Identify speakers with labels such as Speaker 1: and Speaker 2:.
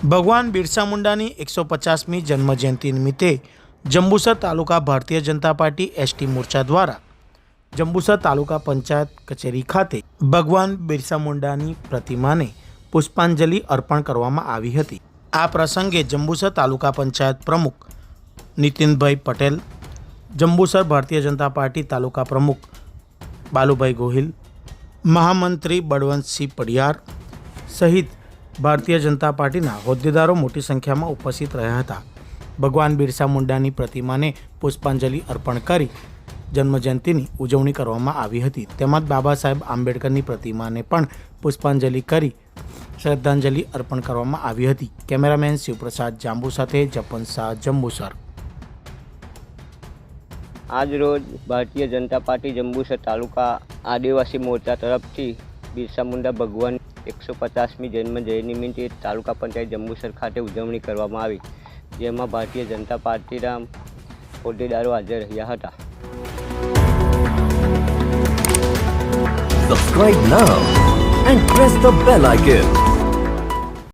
Speaker 1: ભગવાન બિરસા મુંડાની એકસો પચાસમી જન્મજયંતિ નિમિત્તે જંબુસર તાલુકા ભારતીય જનતા પાર્ટી એસટી મોરચા દ્વારા જંબુસર તાલુકા પંચાયત કચેરી ખાતે ભગવાન બિરસા મુંડાની પ્રતિમાને પુષ્પાંજલિ અર્પણ કરવામાં આવી હતી. આ પ્રસંગે જંબુસર તાલુકા પંચાયત પ્રમુખ નીતિનભાઈ પટેલ, જંબુસર ભારતીય જનતા પાર્ટી તાલુકા પ્રમુખ બાલુભાઈ ગોહિલ, મહામંત્રી બળવંતસિંહ પડિયાર સહિત ભારતીય જનતા પાર્ટીના હોદ્દેદારો મોટી સંખ્યામાં ઉપસ્થિત રહ્યા હતા. ભગવાન બિરસા મુંડાની પ્રતિમાને પુષ્પાંજલિ અર્પણ કરી જન્મજયંતિની ઉજવણી કરવામાં આવી હતી. તેમજ બાબા સાહેબ આંબેડકરની પ્રતિમાને પણ પુષ્પાંજલિ કરી શ્રદ્ધાંજલિ અર્પણ કરવામાં આવી હતી. કેમેરામેન શિવપ્રસાદ જાંબુ સાથે જપન શાહ, જંબુસર.
Speaker 2: આજ રોજ ભારતીય જનતા પાર્ટી જંબુસર તાલુકા આદિવાસી મોરચા તરફથી બિરસા મુંડા ભગવાન એકસો પચાસમી જન્મ જયંતિ નિમિત્તે તાલુકા પંચાયત જંબુસર ખાતે ઉજવણી કરવામાં આવી, જેમાં ભારતીય જનતા પાર્ટીના હોદ્દેદારો હાજર રહ્યા હતા
Speaker 3: Subscribe now and press the bell icon.